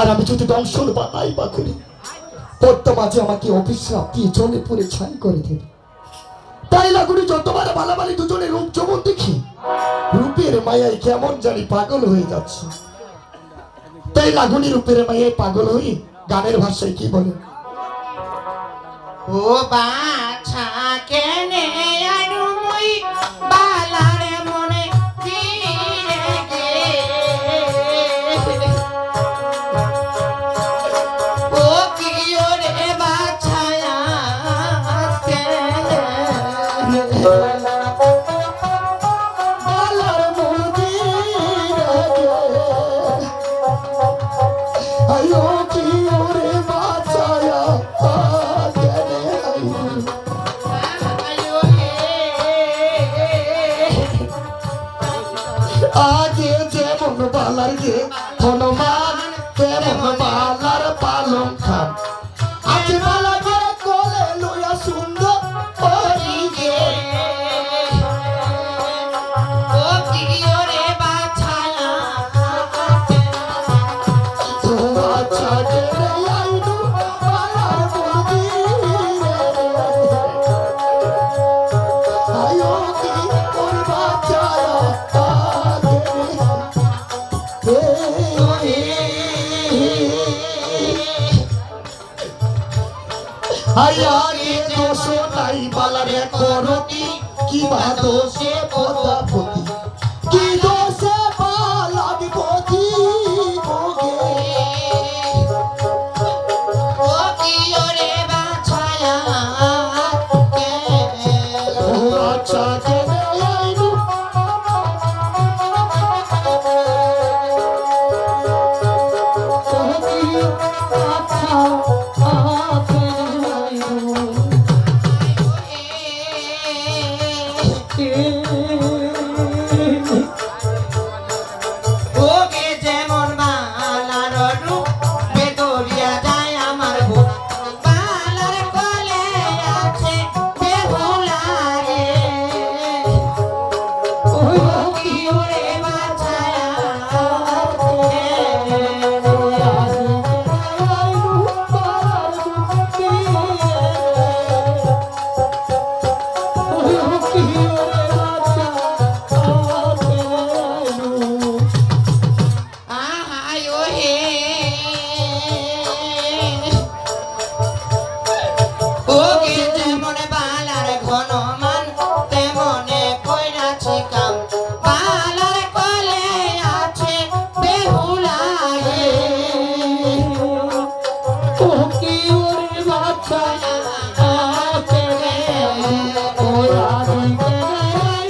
আর আমি যদি দংশন বা নাই বা করি পদ্মা মাঝে আমাকে অভিশ্রাপ দিয়ে জলে পড়ে ছাই করে দেবে। তাই লাগুনি যতবার বালাবালি দুজনে রূপ যমন দেখি, রূপের মায়ায় কেমন জানি পাগল হয়ে যাচ্ছে। তাই লাগুনি রূপের মায়ায় পাগল হই, গানের ভাষায় কি বলে? ও বাছা কেনে আগে যেমন বালার গে হনুমান আয়ারে দোষ নাই বালারে করতি কি বা দোষে পদা?